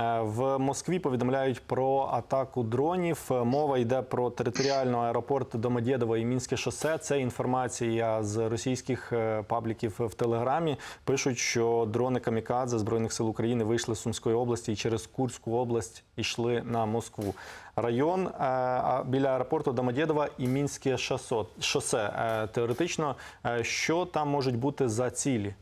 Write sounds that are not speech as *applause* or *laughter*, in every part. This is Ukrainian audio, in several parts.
Е, В Москві повідомляють про атаку дронів. Е, Мова йде про територіальний аеропорт Домодєдово і Мінське шосе. Це інформація з російських е, пабліків в Телеграмі. Пишуть, що дрони камікадзе збройних сил України вийшли з Сумської області і через Курську область йшли на Москву. Район біля аеропорту Домодєдова і Мінське шосе. Теоретично, що там можуть бути за цілі?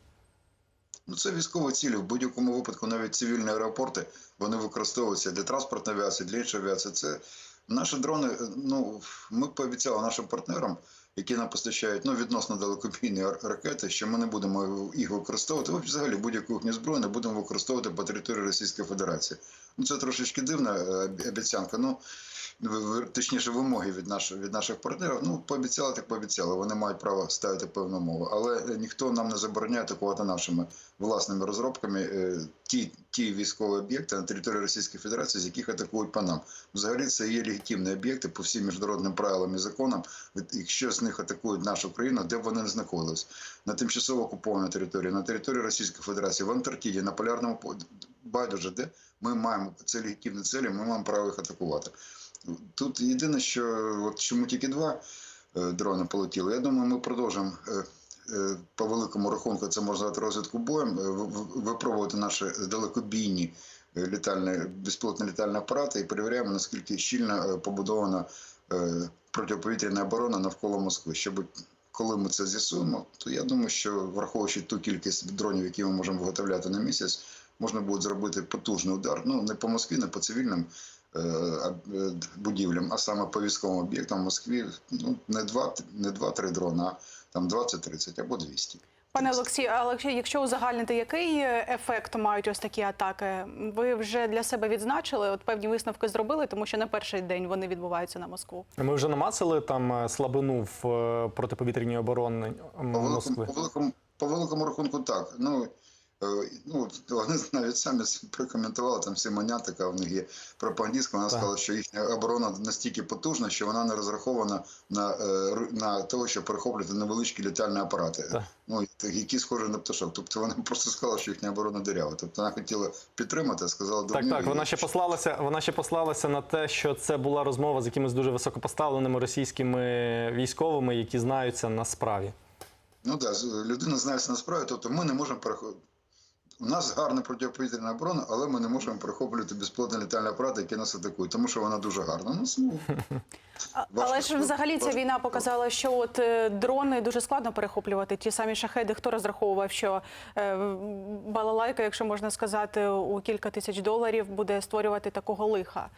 Ну, це військові цілі. В будь-якому випадку навіть цивільні аеропорти вони використовуються для транспортної авіації, для іншої авіації. Це наші дрони. Ну ми пообіцяли нашим партнерам, які нам постачають ну відносно далекобійні ракети, що ми не будемо їх використовувати. Ми взагалі будь-яку їхню зброю не будемо використовувати по території Російської Федерації. Ну це трошечки дивна е, обіцянка. Ну точніше вимоги від наших від наших партнерів. Ну пообіцяли, так пообіцяли. Вони мають право ставити певну мову, але е, ніхто нам не забороняє атакувати нашими власними розробками е, ті, ті військові об'єкти на території Російської Федерації, з яких атакують по нам. Взагалі це є легітимні об'єкти по всім міжнародним правилам і законам. Якщо з них атакують нашу країну, де б вони не знаходились на тимчасово окупованій території, на території Російської Федерації, в Антарктиді, на полярному по- байдуже, де ми маємо це легітимні цілі, ми маємо право їх атакувати. Тут єдине, що от чому тільки два е, дрони полетіли. Я думаю, ми продовжимо е, е, по великому рахунку, це можна назвати розвідку боєм, випробувати наші далекобійні літальні безпілотні літальні апарати і перевіряємо, наскільки щільно побудована протиповітряна оборона навколо Москви. Щоб коли ми це з'ясуємо, то я думаю, що враховуючи ту кількість дронів, які ми можемо виготовляти на місяць, можна буде зробити потужний удар. Ну не по Москві, не по цивільним будівлям, а саме по військовим об'єктам в Москві. Ну не два, не два-три дрона, а там 20-30 або 200. Пане Олексію, але якщо- узагальнити, який ефект мають ось такі атаки? Ви вже для себе відзначили, от певні висновки зробили, тому що на перший день вони відбуваються на Москву. Ми вже намацали там е, слабину в е, протиповітряній обороні м, По великому, Москви. по великому, по великому рахунку так. Ну, е, ну, *laughs* вони навіть самі прокоментували, там Симонян така в них є пропагандистка, вона Так. сказала, що їхня оборона настільки потужна, що вона не розрахована на, е, на те, щоб перехоплювати невеличкі літальні апарати, Так. ну, які схожі на пташок. Тобто вона *laughs* просто сказала, що їхня оборона дирява. Тобто вона хотіла підтримати, сказала Так, так. Вона ще послалася. Вона ще послалася на те, що це була розмова з якимись дуже високопоставленими російськими військовими, які знаються на справі. Ну так, да, людина знається на справі, тобто ми не можемо. У нас гарна протиповітряна оборона, але ми не можемо перехоплювати безплотні літальні апарати, які нас атакують, тому що вона дуже гарна. Ну, суму. Але ж взагалі ця війна показала, що от е, дрони дуже складно перехоплювати. Ті самі шахеди, хто розраховував, що е, балалайка, якщо можна сказати, у кілька тисяч доларів буде створювати такого лиха.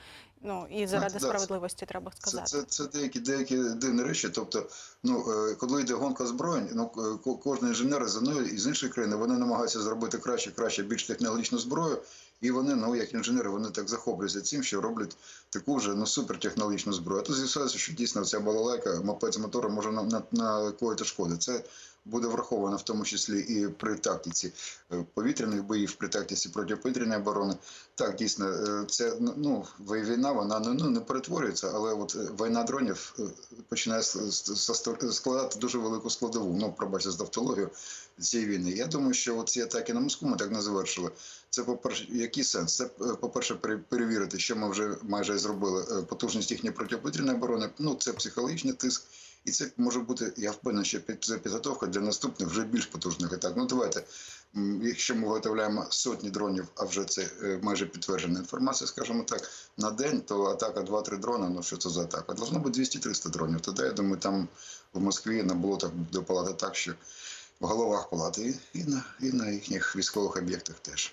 Ну і заради да, це- справедливості треба сказати. це, це деякі, деякі дивні речі. Тобто, ну, е, коли йде гонка зброєнь, ну, е, кожен інженер з одної і з іншої країни вони намагаються зробити краще, краще, більш технологічну зброю. І вони, ну як інженери, вони так захоплюються цим, що роблять таку вже ну супертехнологічну зброю. А тут з'ясується, що дійсно ця балалайка, мопед з мотором може на, на, на коїти шкоди. Це буде враховано в тому числі і при тактиці е, повітряних боїв, при тактиці протиповітряної оборони. Так, дійсно, е, це ну війна, вона не ну не перетворюється, але от е, війна дронів починає складати дуже велику складову. Ну, пробачте з автологію цієї війни. Я думаю, що ці атаки на Москву ми так не завершили. Це по перше, який сенс? Це по перше, перевірити, що ми вже майже зробили потужність їхньої протиповітряної оборони. Ну це психологічний тиск. І це може бути, я впевнений, що під- це підготовка для наступних вже більш потужних атак. Ну давайте, якщо ми виготовляємо сотні дронів, а вже це е, майже підтверджена інформація, скажімо так, на день, то атака 2-3 дрона, ну що це за атака? Должно бути 200-300 дронів. Тоді, я думаю, там в Москві на болотах буде палати так, що в головах палати і, на, і на їхніх військових об'єктах теж.